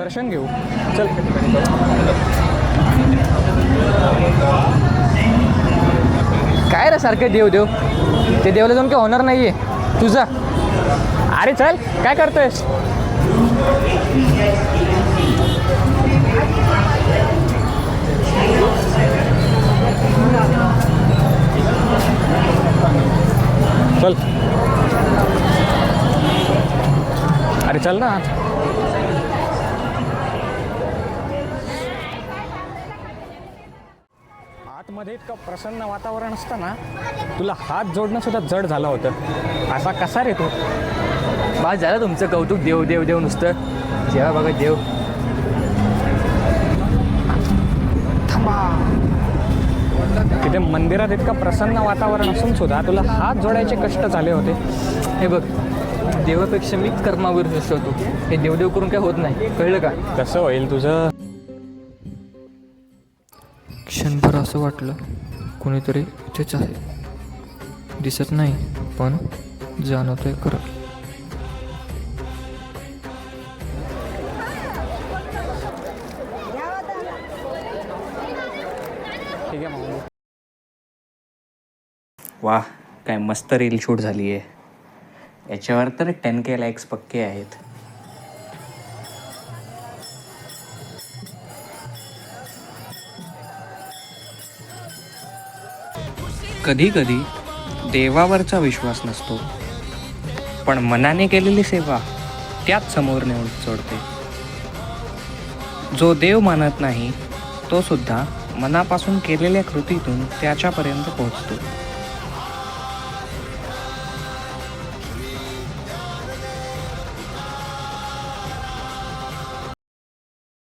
दर्शन घेऊ. चल. काय रे सारखं देव देव? ते देवला जाऊन काही होणार नाहीये. तुझा? अरे चल काय करतोयस? चल. अरे चल ना. आत. आतमध्ये इतकं प्रसन्न वातावरण असताना तुला हात जोडणं सुद्धा जड झालं होतं. असा कसा रे तू? बा झालं तुमचं कौतुक. देव देव देव नुसतं. जेव्हा बघा देव. तिथे मंदिरात इतकं प्रसन्न वातावरण असून सुद्धा तुला हात जोडायचे कष्ट झाले होते. हे बघ देवापेक्षा मीच कर्मावर होतो हे देवदेव करून काय होत नाही. कळलं का? कसं होईल तुझं? क्षणभर असं वाटलं कोणीतरी इथेच आहे. दिसत नाही पण जाणवतो खरं. आहे खरं वा काय मस्त रील शूट झाली आहे याच्यावर तर टेन के लाईक्स पक्के आहेत. कधी कधी देवावरचा विश्वास नसतो. पण मनाने केलेली सेवा त्याच समोर नेऊन सोडते. जो देव मानत नाही तो सुद्धा मनापासून केलेल्या कृतीतून त्याच्यापर्यंत पोहोचतो.